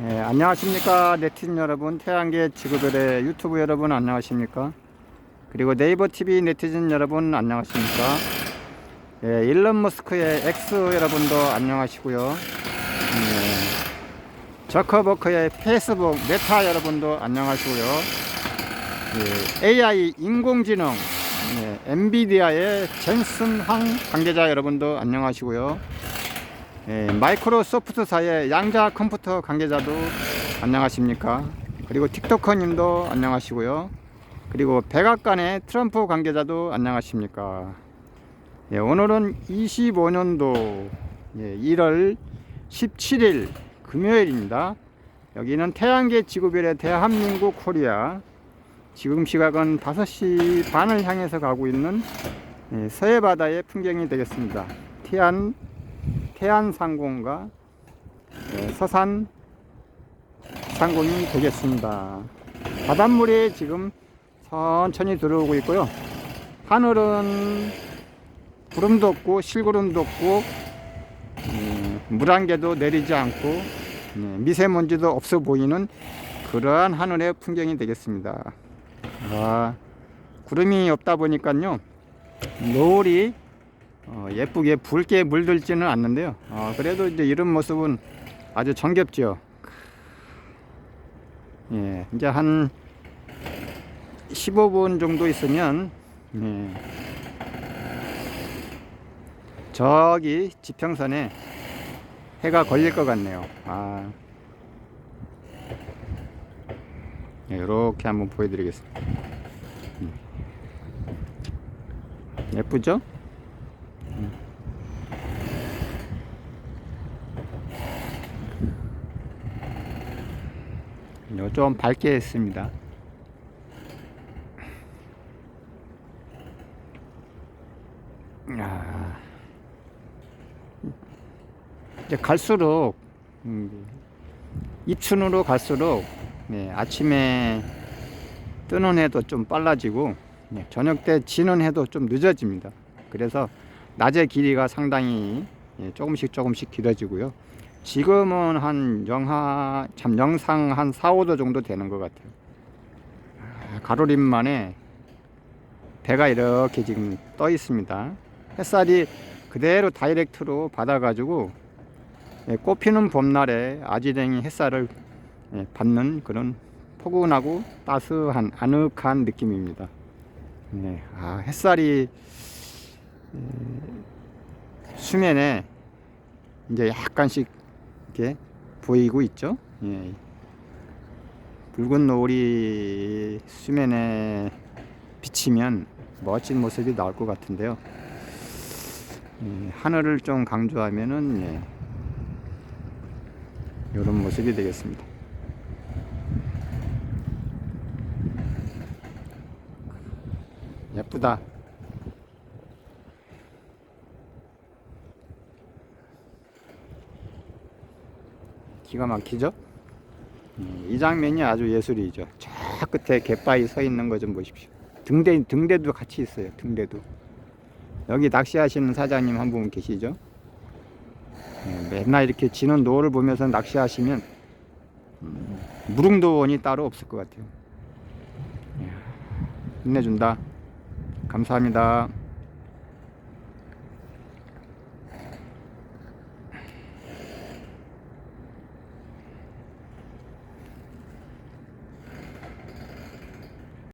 예, 안녕하십니까 네티즌 여러분 태양계 지구별의 유튜브 여러분 안녕하십니까? 그리고 네이버 TV 네티즌 여러분 안녕하십니까? 예, 일론 머스크의 X 여러분도 안녕하시고요. 예, 저커버크의 페이스북 메타 여러분도 안녕하시고요. 예, AI 인공지능 예, 엔비디아의 젠슨 황 관계자 여러분도 안녕하시고요 예, 마이크로소프트사의 양자 컴퓨터 관계자도 안녕하십니까? 그리고 틱토커님도 안녕하시고요. 그리고 백악관의 트럼프 관계자도 안녕하십니까? 예, 오늘은 25년도 예, 1월 17일 금요일입니다. 여기는 태양계 지구별의 대한민국 코리아. 지금 시각은 5시 반을 향해서 가고 있는 예, 서해 바다의 풍경이 되겠습니다. 태안 태안 상공과 예, 서산 상공이 되겠습니다. 바닷물이 지금 천천히 들어오고 있고요. 하늘은 구름도 없고 실구름도 없고 음, 물한 개도 내리지 않고 예, 미세먼지도 없어 보이는 그러한 하늘의 풍경이 되겠습니다. 아, 구름이 없다 보니까요. 노을이 어, 예쁘게 붉게 물들지는 않는데요. 어, 그래도 이제 이런 모습은 아주 정겹죠. 예, 이제 한 15분 정도 있으면 예, 저기 지평선에 해가 걸릴 것 같네요. 아, 예, 이렇게 한번 보여드리겠습니다. 음. 예쁘죠? 좀 밝게 했습니다. 아, 이제 갈수록 음, 입춘으로 갈수록 네, 아침에 뜨는 해도 좀 빨라지고 네, 저녁 때 지는 해도 좀 늦어집니다. 그래서 낮의 길이가 상당히 예, 조금씩 조금씩 길어지고요. 지금은 한 영하 참 영상 한 4, 5도 정도 되는 것 같아요. 아, 가로림 만에 배가 이렇게 지금 떠 있습니다. 햇살이 그대로 다이렉트로 받아가지고 예, 꽃피는 봄날에 아지랭이 햇살을 예, 받는 그런 포근하고 따스한 아늑한 느낌입니다. 네, 아, 햇살이 음, 수면에 이제 약간씩 이렇게 보이고 있죠. 예. 붉은 노을이 수면에 비치면 멋진 모습이 나올 것 같은데요. 예, 하늘을 좀 강조하면은 예, 이런 모습이 되겠습니다. 예쁘다. 기가 막히죠? 음, 이 장면이 아주 예술이죠. 저 끝에 갯바위 서 있는 거 좀 보십시오. 등대, 등대도 같이 있어요. 등대도. 여기 낚시하시는 사장님 한 분 계시죠? 예, 맨날 이렇게 지는 노을을 보면서 낚시하시면 음, 무릉도원이 따로 없을 것 같아요. 예, 힘내준다. 감사합니다.